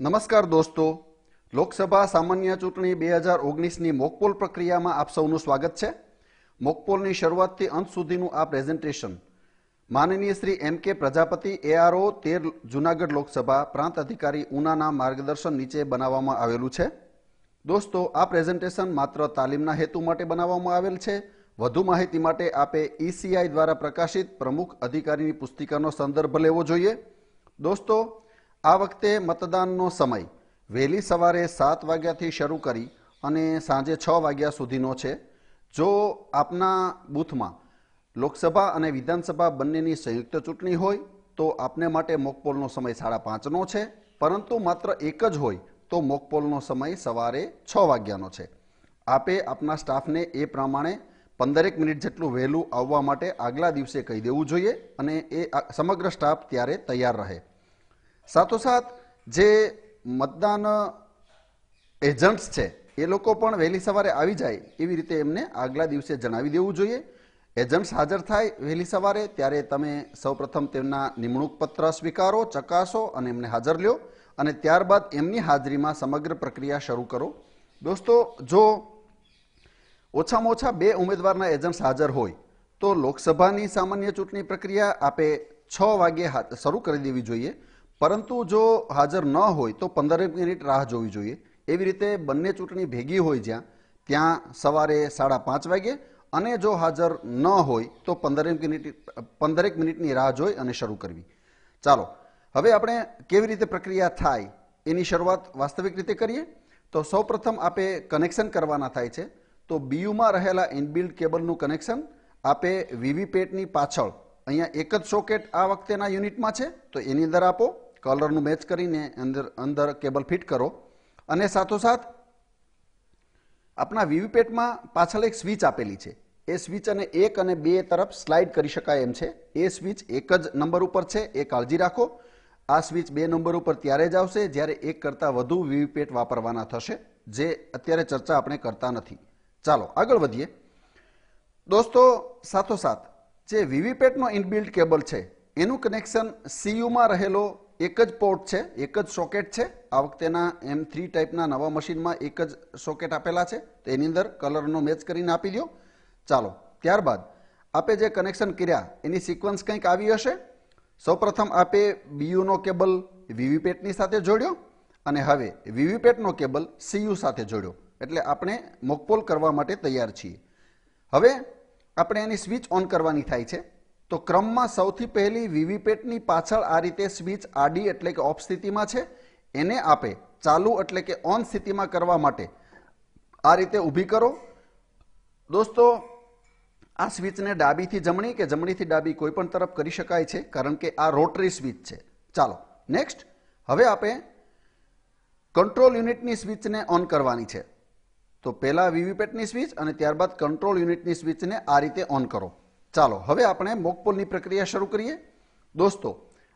નમસ્કાર દોસ્તો. લોકસભા સામાન્ય ચૂંટણી બે હજાર ઓગણીસની મોકપોલ પ્રક્રિયામાં આપ સૌનું સ્વાગત છે. મોકપોલની શરૂઆતથી અંત સુધીનું આ પ્રેઝન્ટેશન માનનીય શ્રી એમ કે પ્રજાપતિ, એઆરઓ, તેર જુનાગઢ લોકસભા, પ્રાંત અધિકારી ઉનાના માર્ગદર્શન નીચે બનાવવામાં આવેલું છે. દોસ્તો, આ પ્રેઝન્ટેશન માત્ર તાલીમના હેતુ માટે બનાવવામાં આવેલ છે. વધુ માહિતી માટે આપે ઈસીઆઈ દ્વારા પ્રકાશિત પ્રમુખ અધિકારીની પુસ્તિકાનો સંદર્ભ લેવો જોઈએ. દોસ્તો આ વખતે મતદાનનો સમય. વહેલી સવારે સાત વાગ્યાથી શરૂ કરી અને સાંજે છ વાગ્યા સુધીનો છે. જો આપના બૂથમાં લોકસભા અને વિધાનસભા બંનેની સંયુક્ત ચૂંટણી હોય, તો આપને માટે મોકપોલનો સમય સાડા પાંચનો છે. પરંતુ માત્ર એક જ હોય, તો મોકપોલનો સમય સવારે છ વાગ્યાનો છે. આપે આપના સ્ટાફને એ પ્રમાણે પંદરેક મિનિટ જેટલું વહેલું આવવા માટે આગલા દિવસે કહી દેવું જોઈએ અને એ સમગ્ર સ્ટાફ ત્યારે તૈયાર રહે. સાથોસાથ જે મતદાન એજન્ટ્સ છે, એ લોકો પણ વહેલી સવારે આવી જાય એવી રીતે એમને આગલા દિવસે જણાવી દેવું જોઈએ. એજન્ટ્સ હાજર થાય વહેલી સવારે, ત્યારે તમે સૌપ્રથમ તેમના નિમણૂક પત્ર સ્વીકારો, ચકાસો અને એમને હાજર લ્યો અને ત્યારબાદ એમની હાજરીમાં સમગ્ર પ્રક્રિયા શરૂ કરો. દોસ્તો, જો ઓછામાં ઓછા બે ઉમેદવારના એજન્ટ્સ હાજર હોય, તો લોકસભાની સામાન્ય ચૂંટણી પ્રક્રિયા આપે છ વાગ્યે શરૂ કરી દેવી જોઈએ. પરંતુ જો હાજર ન હોય તો પંદર મિનિટ રાહ જોવી જોઈએ. એવી રીતે બંને ચૂંટણી ભેગી હોય જ્યાં, ત્યાં સવારે સાડા પાંચ વાગે અને જો હાજર ન હોય તો પંદરેક મિનિટ, પંદરેક મિનિટની રાહ જોઈ અને શરૂ કરવી. ચાલો, હવે આપણે કેવી રીતે પ્રક્રિયા થાય એની શરૂઆત વાસ્તવિક રીતે કરીએ. તો સૌપ્રથમ આપે કનેક્શન કરવાના થાય છે. તો બીયુમાં રહેલા ઇનબિલ્ડ કેબલનું કનેક્શન આપે વીવીપેટની પાછળ. અહીંયા એક જ સોકેટ આ વખતેના યુનિટમાં છે. તો એની અંદર આપો. કલરનું મેચ કરીને અંદર અંદર કેબલ ફિટ કરો અને સાથોસાથ આપણા વીવીપેટમાં પાછળ એક સ્વિચ આપેલી છે. એ સ્વિચ અને એક અને બે તરફ સ્લાઇડ કરી શકાય એમ છે. એ સ્વિચ એક જ નંબર ઉપર છે, એ કાળજી રાખો. આ સ્વિચ બે નંબર ઉપર ત્યારે જ આવશે જ્યારે એક કરતાં વધુ વીવીપેટ વાપરવાના થશે, જે અત્યારે ચર્ચા આપણે કરતા નથી. ચાલો, આગળ વધીએ. દોસ્તો, સાથોસાથ, જે વીવીપેટનો ઇનબિલ્ટ કેબલ છે, એનું કનેક્શન સીયુમાં રહેલો એક જ પોર્ટ છે, એક જ સોકેટ છે. આ વખતેના એમ થ્રી ટાઈપના નવા મશીનમાં એક જ સોકેટ આપેલા છે. તો એની અંદર કલરનો મેચ કરીને આપી દો ચાલો, ત્યારબાદ આપે જે કનેક્શન કર્યા, એની સિક્વન્સ કંઈક આવી હશે. સૌપ્રથમ આપે બીયુનો કેબલ વીવીપેટની સાથે જોડ્યો અને હવે વીવીપેટનો કેબલ સીયુ સાથે જોડ્યો. એટલે આપણે મોકપોલ કરવા માટે તૈયાર છીએ. હવે આપણે એની સ્વિચ ઓન કરવાની થાય છે. તો ક્રમમાં સૌથી પહેલી વીવીપેટની પાછળ આ રીતે સ્વિચ આડી એટલે કે ઓફ સ્થિતિમાં છે. એને આપે ચાલુ એટલે કે ઓન સ્થિતિમાં કરવા માટે. આ રીતે ઊભી કરો. દોસ્તો, આ સ્વિચને ડાબીથી જમણી કે જમણીથી ડાબી કોઈ પણ તરફ કરી શકાય છે, કારણ કે આ રોટરી સ્વિચ છે. ચાલો, નેક્સ્ટ. હવે આપણે કંટ્રોલ યુનિટની સ્વિચને ઓન કરવાની છે. તો પહેલાં વીવીપેટની સ્વિચ અને ત્યારબાદ કંટ્રોલ યુનિટની સ્વિચને આ રીતે ઓન કરો. ચાલો, હવે આપણે મોકપોલની પ્રક્રિયા શરૂ કરીએ. દોસ્તો,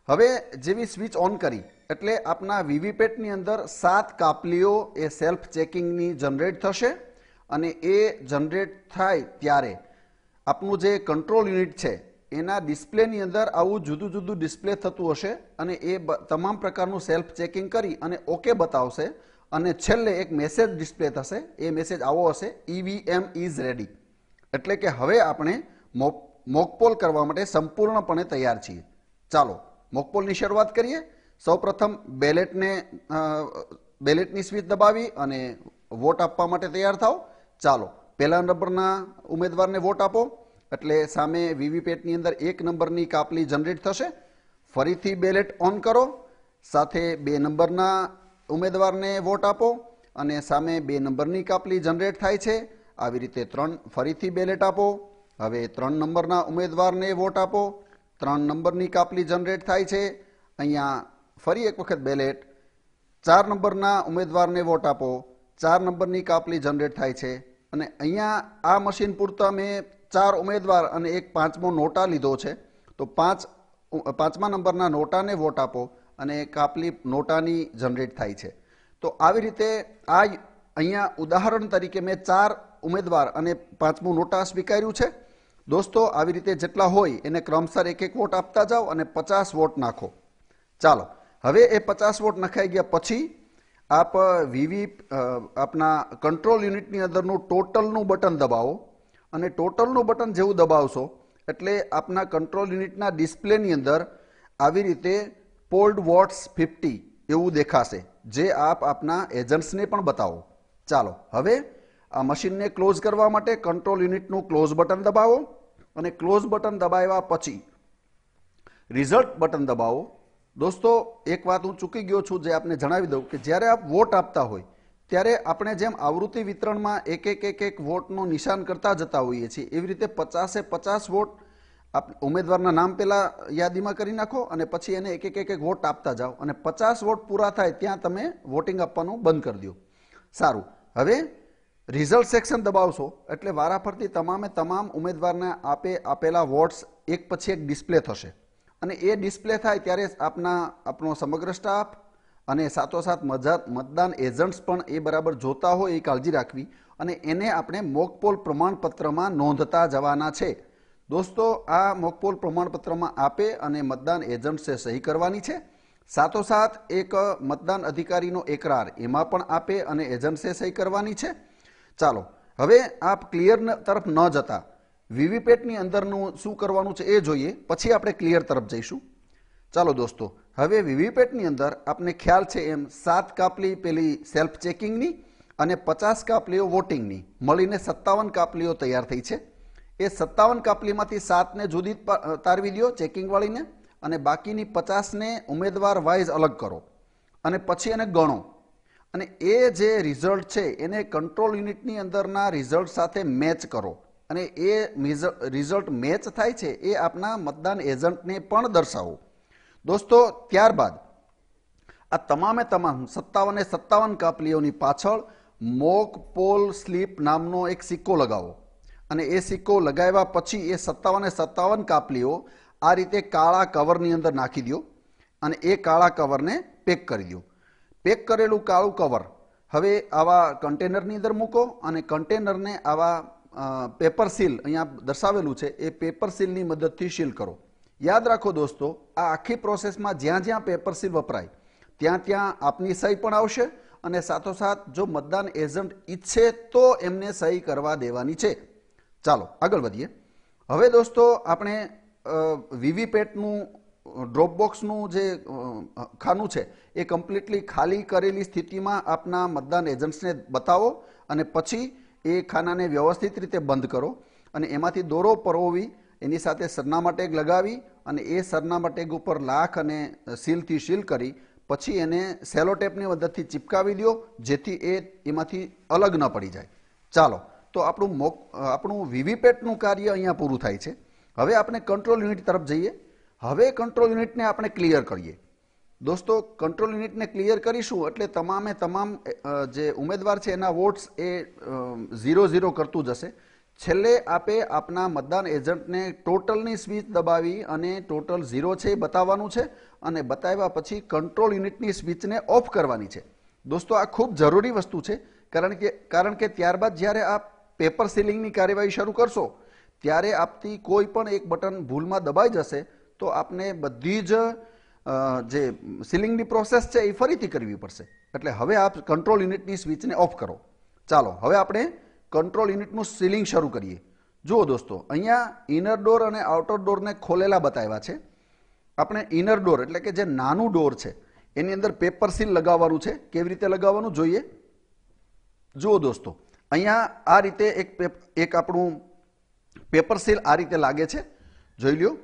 હવે જેવી સ્વિચ ઓન કરી, એટલે આપના વીવીપેટની અંદર સાત કાપલીઓ એ સેલ્ફ ચેકિંગની જનરેટ થશે અને એ જનરેટ થાય ત્યારે આપનું જે કંટ્રોલ યુનિટ છે, એના ડિસ્પ્લેની અંદર આવું જુદું જુદું ડિસ્પ્લે થતું હશે અને એ તમામ પ્રકારનું સેલ્ફ ચેકિંગ કરી અને ઓકે બતાવશે અને છેલ્લે એક મેસેજ ડિસ્પ્લે થશે, એ મેસેજ આવો હશે ઈવીએમ ઇઝ રેડી એટલે કે હવે આપણે મોક- મોકપોલ કરવા માટે સંપૂર્ણપણે તૈયાર છીએ. ચાલો, મોકપોલની શરૂઆત કરીએ. સૌપ્રથમ બેલેટને બેલેટની સ્વિચ દબાવી અને વોટ આપવા માટે તૈયાર થાઓ. ચાલો, પહેલા નંબરના ઉમેદવારને વોટ આપો. એટલે સામે વીવીપેટની અંદર એક નંબરની કાપલી જનરેટ થશે. ફરીથી બેલેટ ઓન કરો. સાથે બે નંબરના ઉમેદવારને વોટ આપો અને સામે બે નંબરની કાપલી જનરેટ થાય છે. આવી રીતે ત્રણ ફરીથી બેલેટ આપો. હવે ત્રણ નંબરના ઉમેદવારને વોટ આપો. ત્રણ નંબરની કાપલી જનરેટ થાય છે. અહીંયા ફરી એક વખત બેલેટ. ચાર નંબરના ઉમેદવારને વોટ આપો. ચાર નંબરની કાપલી જનરેટ થાય છે. અને અહીંયા આ મશીન પૂરતા મેં ચાર ઉમેદવાર અને એક પાંચમો નોટા લીધો છે. તો પાંચ પાંચમા નંબરના નોટાને વોટ આપો અને કાપલી નોટાની જનરેટ થાય છે. તો આવી રીતે આ અહીંયા ઉદાહરણ તરીકે મેં ચાર ઉમેદવાર અને પાંચમું નોટા સ્વીકાર્યું છે. દોસ્તો, આવી રીતે જેટલા હોય એને ક્રમસર એક એક વોટ આપતા જાઓ અને પચાસ વોટ નાખો. ચાલો, હવે એ પચાસ વોટ નખાઈ ગયા પછી આપ વીવી આપના કંટ્રોલ યુનિટની અંદરનું ટોટલનું બટન દબાવો. અને ટોટલનું બટન જેવું દબાવશો, એટલે આપના કંટ્રોલ યુનિટના ડિસ્પ્લેની અંદર આવી રીતે પોલ્ડ વોટ્સ ફિફ્ટી એવું દેખાશે, જે આપ આપના એજન્ટ્સને પણ બતાવો. ચાલો, હવે આ મશીનને ક્લોઝ કરવા માટે કંટ્રોલ યુનિટનું ક્લોઝ બટન દબાવો અને ક્લોઝ બટન દબાવ્યા પછી રિઝલ્ટ બટન દબાવો. દોસ્તો, એક વાત હું ચૂકી ગયો છું જે આપને જણાવી દઉં કે જ્યારે આપ વોટ આપતા હોય, ત્યારે આપણે જેમ આવૃત્તિ વિતરણમાં એક એક એક એક વોટનું નિશાન કરતા જતા હોઈએ છીએ, એવી રીતે પચાસે પચાસ વોટ આપ ઉમેદવારના નામ પહેલાં યાદીમાં કરી નાખો અને પછી એને એક એક એક એક વોટ આપતા જાઓ અને પચાસ વોટ પૂરા થાય ત્યાં તમે વોટિંગ આપવાનું બંધ કરી દો. સારું. હવે રિઝલ્ટ સેક્શન દબાવશો એટલે વારાફરતી તમામે તમામ ઉમેદવારને આપે આપેલા વોટ્સ એક પછી એક ડિસ્પ્લે થશે. અને એ ડિસ્પ્લે થાય ત્યારે આપના, આપનો સમગ્ર સ્ટાફ અને સાથોસાથ મતદાન એજન્ટ્સ પણ એ બરાબર જોતા હોય એ કાળજી રાખવી અને એને આપણે મોકપોલ પ્રમાણપત્રમાં નોંધતા જવાના છે. દોસ્તો, આ મોકપોલ પ્રમાણપત્રમાં આપે અને મતદાન એજન્ટ્સે સહી કરવાની છે. સાથોસાથ એક મતદાન અધિકારીનો એકરાર એમાં પણ આપે અને એજન્ટ્સે સહી કરવાની છે. ચાલો, હવે આપ ક્લિયર તરફ ન જતા. વીવીપેટની અંદરનું શું કરવાનું છે એ જોઈએ, પછી આપણે ક્લિયર તરફ જઈશું. ચાલો દોસ્તો, હવે વીવીપેટની અંદર આપને ખ્યાલ છે એમ, સાત કાપલી પેલી સેલ્ફ ચેકિંગની અને પચાસ કાપલીઓ વોટિંગની મળીને સત્તાવન કાપલીઓ તૈયાર થઈ છે. એ સત્તાવન કાપલીમાંથી સાતને જુદી તારવી દો ચેકિંગવાળીને અને બાકીની પચાસને ઉમેદવાર વાઇઝ અલગ કરો. અને પછી એને ગણો. અને એ જે રિઝલ્ટ છે, એને કંટ્રોલ યુનિટની અંદરના રિઝલ્ટ સાથે મેચ કરો. અને એ રિઝલ્ટ મેચ થાય છે, એ આપના મતદાન એજન્ટને પણ દર્શાવો. દોસ્તો, ત્યારબાદ આ તમામે તમામ સત્તાવને સત્તાવન કાપલીઓની પાછળ મોક પોલ સ્લીપ નામનો એક સિક્કો લગાવો. અને એ સિક્કો લગાવ્યા પછી એ સત્તાવને સત્તાવન કાપલીઓ આ રીતે કાળા કવરની અંદર નાખી દો અને એ કાળા કવરને પેક કરી દો પેક કરેલું કાળું કવર. હવે આવા કન્ટેનરની અંદર મૂકો અને કન્ટેનરને આવા પેપર સીલ અહીંયા દર્શાવેલું છે, એ પેપર સીલની મદદથી સીલ કરો. યાદ રાખો દોસ્તો, આ આખી પ્રોસેસમાં જ્યાં જ્યાં પેપર સીલ વપરાય, ત્યાં ત્યાં આપની સહી પણ આવશે અને સાથોસાથ જો મતદાન એજન્ટ ઈચ્છે તો એમને સહી કરવા દેવાની છે. ચાલો, આગળ વધીએ. હવે દોસ્તો, આપણે વીવીપેટનું ડ્રોપ બોક્સનું જે ખાનું છે, એ કમ્પ્લીટલી ખાલી કરેલી સ્થિતિમાં આપના મતદાન એજન્ટ્સને બતાવો અને પછી એ ખાનાને વ્યવસ્થિત રીતે બંધ કરો અને એમાંથી દોરો પરોવી, એની સાથે સરનામા ટેગ લગાવી અને એ સરનામા ટેગ ઉપર લાખ અને સીલથી સીલ કરી, પછી એને સેલો ટેપની મદદથી ચિપકાવી દો, જેથી એ એમાંથી અલગ ન પડી જાય. ચાલો, તો આપણું મોક આપણું વીવીપેટનું કાર્ય અહીંયા પૂરું થાય છે. હવે આપણે કંટ્રોલ યુનિટ તરફ જઈએ. હવે કંટ્રોલ યુનિટને આપણે ક્લિયર કરીએ. દોસ્તો કંટ્રોલ યુનિટને ક્લિયર કરીશું એટલે તમામે તમામ જે ઉમેદવાર છે એના વોટ્સ એ ઝીરો ઝીરો કરતું જશે. છેલ્લે આપે આપના મતદાન એજન્ટને ટોટલની સ્વિચ દબાવી અને ટોટલ ઝીરો છે એ બતાવવાનું છે અને બતાવ્યા પછી કંટ્રોલ યુનિટની સ્વિચને ઓફ કરવાની છે. દોસ્તો, આ ખૂબ જરૂરી વસ્તુ છે, કારણ કે કારણ કે ત્યારબાદ જ્યારે આપ પેપર સીલિંગની કાર્યવાહી શરૂ કરશો, ત્યારે આપતી કોઈ પણ એક બટન ભૂલમાં દબાઈ જશે તો આપને બધી જ જે સીલિંગની પ્રોસેસ છે એ ફરીથી કરવી પડશે. એટલે હવે આપ કંટ્રોલ યુનિટની સ્વિચને ઓફ કરો. ચાલો, હવે આપણે કંટ્રોલ યુનિટનું સીલિંગ શરૂ કરીએ. જુઓ દોસ્તો, અહીંયા ઇનર ડોર અને આઉટર ડોરને ખોલેલા બતાવ્યા છે. આપણે ઇનર ડોર એટલે કે જે નાનું ડોર છે, એની અંદર પેપર સીલ લગાવવાનું છે. કેવી રીતે લગાવવાનું જોઈએ? જુઓ દોસ્તો, અહીંયા આ રીતે એક એક આપણું પેપર સીલ આ રીતે લાગે છે. જોઈ લ્યો.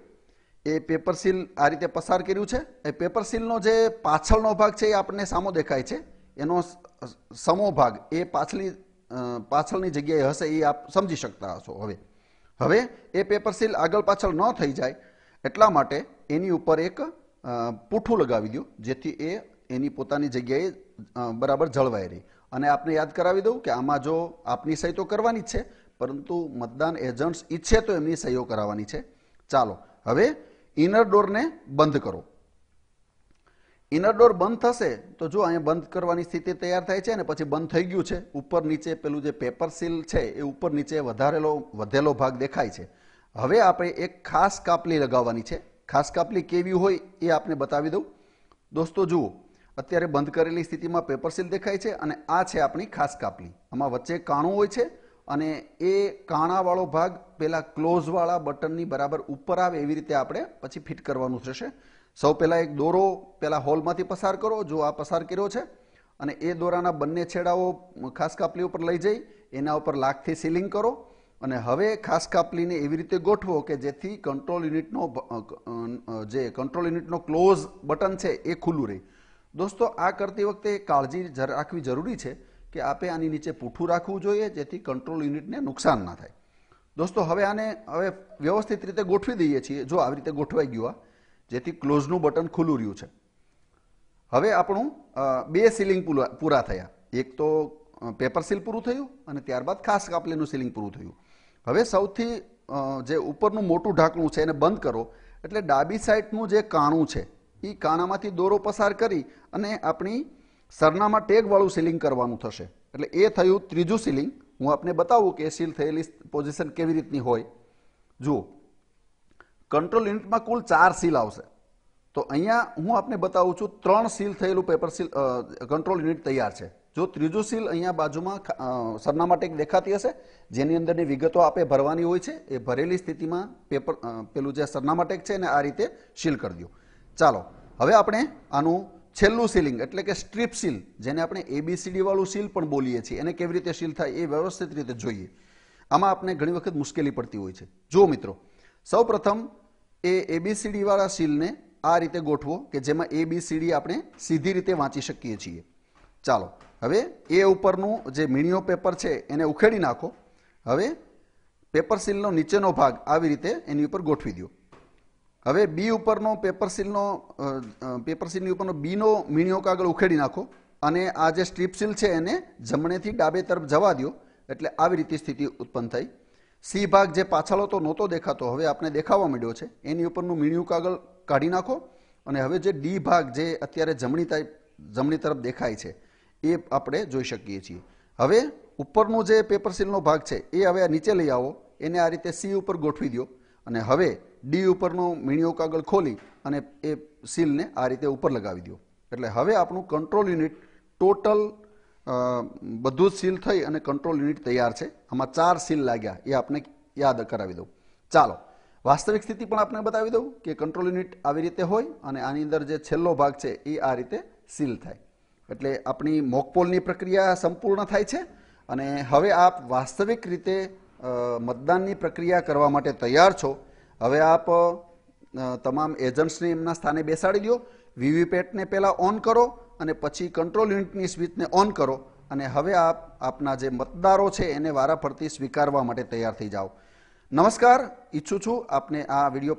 એ પેપર સીલ આ રીતે પસાર કર્યું છે. એ પેપર સીલનો જે પાછળનો ભાગ છે એ આપણને સામો દેખાય છે. એનો સમો ભાગ એ પાછલી પાછળની જગ્યાએ હશે એ આપ સમજી શકતા હશો હવે. હવે એ પેપર સીલ આગળ પાછળ ન થઈ જાય એટલા માટે એની ઉપર એક પૂઠું લગાવી દઉં, જેથી એ એની પોતાની જગ્યાએ બરાબર જળવાઈ રહી. અને આપને યાદ કરાવી દઉં કે આમાં જો આપની સહી તો કરવાની જ છે, પરંતુ મતદાન એજન્ટ્સ ઈચ્છે તો એમની સહીઓ કરાવવાની છે. ચાલો, હવે ઇનર ડોરને બંધ કરો. ઇનર ડોર બંધ થશે તો જો અહીંયા બંધ કરવાની સ્થિતિ તૈયાર થાય છે ને પછી બંધ થઈ ગયું છે, ઉપર નીચે પેલું જે પેપર સીલ છે એ ઉપર નીચે વધારેલો, વધેલો ભાગ દેખાય છે. હવે આપણે એક ખાસ કાપલી લગાવવાની છે. ખાસ કાપલી કેવી હોય એ આપને બતાવી દઉં. દોસ્તો, જુઓ. અત્યારે બંધ કરેલી સ્થિતિમાં પેપર સીલ દેખાય છે અને આ છે આપણી ખાસ કાપલી. આમાં વચ્ચે કાણું હોય છે અને એ કાણાવાળો ભાગ પેલા ક્લોઝવાળા બટનની બરાબર ઉપર આવે એવી રીતે આપણે પછી ફિટ કરવાનું થશે. સૌ પહેલાં એક દોરો પહેલાં હોલમાંથી પસાર કરો, જો આ પસાર કર્યો છે, અને એ દોરાના બંને છેડાઓ ખાસ કાપલી ઉપર લઈ જઈ, એના ઉપર લાખથી સીલિંગ કરો, અને હવે ખાસ કાપલીને એવી રીતે ગોઠવો કે જેથી કંટ્રોલ યુનિટનો જે કંટ્રોલ યુનિટનો ક્લોઝ બટન છે એ ખુલ્લું રહે. દોસ્તો, આ કરતી વખતે કાળજી રાખવી જરૂરી છે. કે આપે આની નીચે પૂઠું રાખવું જોઈએ જેથી કંટ્રોલ યુનિટને નુકસાન ના થાય. દોસ્તો, હવે આને હવે વ્યવસ્થિત રીતે ગોઠવી દઈએ છીએ. જો આવી રીતે ગોઠવાઈ ગયું જેથી ક્લોઝનું બટન ખુલ્લું રહ્યું છે. હવે આપણું બે સીલિંગ પૂરા પૂરા થયા. એક તો પેપર સીલ પૂરું થયું અને ત્યારબાદ ખાસ કાપલીનું સીલિંગ પૂરું થયું. હવે સૌથી જે ઉપરનું મોટું ઢાંકણું છે એને બંધ કરો. એટલે ડાબી સાઈડનું જે કાણું છે એ કાણામાંથી દોરો પસાર કરી અને આપણી સરનામા ટેગવાળું સીલિંગ કરવાનું થશે. એટલે એ થયું ત્રીજું સીલિંગ. હું આપને બતાવું કે સીલ થયેલી પોઝિશન કેવી રીતની હોય. જુઓ. કંટ્રોલ યુનિટમાં કુલ ચાર સીલ આવશે. તો અહીંયા હું આપને બતાવું છું ત્રણ સીલ થયેલું પેપર સીલ કંટ્રોલ યુનિટ તૈયાર છે. જો ત્રીજું સીલ અહીંયા બાજુમાં સરનામા ટેક દેખાતી હશે, જેની અંદરની વિગતો આપે ભરવાની હોય છે, એ ભરેલી સ્થિતિમાં પેપર પેલું જે સરનામા ટેક છે એને આ રીતે સીલ કરી દો ચાલો, હવે આપણે આનું છેલ્લું સીલિંગ, એટલે કે સ્ટ્રીપ સીલ, જેને આપણે એબીસીડી વાળું સીલ પણ બોલીએ છીએ. એને કેવી રીતે સીલ થાય એ વ્યવસ્થિત રીતે જોઈએ. આમાં આપણે ઘણી વખત મુશ્કેલી પડતી હોય છે. જો મિત્રો સૌ પ્રથમ એ એબીસીડી વાળા સીલને આ રીતે ગોઠવો કે જેમાં એબીસીડી આપણે સીધી રીતે વાંચી શકીએ છીએ. ચાલો, હવે એ ઉપરનું જે મીણીઓ પેપર છે એને ઉખેડી નાખો. હવે પેપર સીલનો નીચેનો ભાગ આવી રીતે એની ઉપર ગોઠવી દો. હવે બી ઉપરનો પેપર સીલનો પેપર સીલની ઉપરનો બીનો મીણીઓ કાગળ ઉખેડી નાખો અને આ જે સ્ટ્રીપ સીલ છે એને જમણેથી ડાબે તરફ જવા દો એટલે આવી રીતે સ્થિતિ ઉત્પન્ન થઈ. સી ભાગ જે પાછળ હતો નહોતો દેખાતો, હવે આપણે દેખાવા માંડ્યો છે. એની ઉપરનું મીણિયું કાગળ કાઢી નાખો અને હવે જે ડી ભાગ જે અત્યારે જમણી ટાઈપ જમણી તરફ દેખાય છે, એ આપણે જોઈ શકીએ છીએ. હવે ઉપરનું જે પેપર સીલનો ભાગ છે, એ હવે નીચે લઈ આવો. એને આ રીતે સી ઉપર ગોઠવી દો અને હવે ડી ઉપરનો મીણિયો કાગળ ખોલી અને એ સીલને આ રીતે ઉપર લગાવી દો. એટલે હવે આપણું કંટ્રોલ યુનિટ ટોટલ બધું જ સીલ થઈ અને કંટ્રોલ યુનિટ તૈયાર છે. આમાં ચાર સીલ લાગ્યા, એ આપણે યાદ કરાવી દઉં. ચાલો, વાસ્તવિક સ્થિતિ પણ આપણે બતાવી દઉં કે કંટ્રોલ યુનિટ આવી રીતે હોય અને આની અંદર જે છેલ્લો ભાગ છે એ આ રીતે સીલ થાય. એટલે આપણી મોકપોલની પ્રક્રિયા સંપૂર્ણ થાય છે અને હવે આપ વાસ્તવિક રીતે મતદાનની પ્રક્રિયા કરવા માટે તૈયાર છો હવે આપ તમામ એજન્ટ્સને એમના સ્થાને બેસાડી દો વીવીપેટને પહેલાં ઓન કરો અને પછી કંટ્રોલ યુનિટની સ્વિચને ઓન કરો અને હવે આપ, આપના જે મતદારો છે એને વારાફરતી સ્વીકારવા માટે તૈયાર થઈ જાઓ. નમસ્કાર, ઈચ્છું છું આપને આ વીડિયો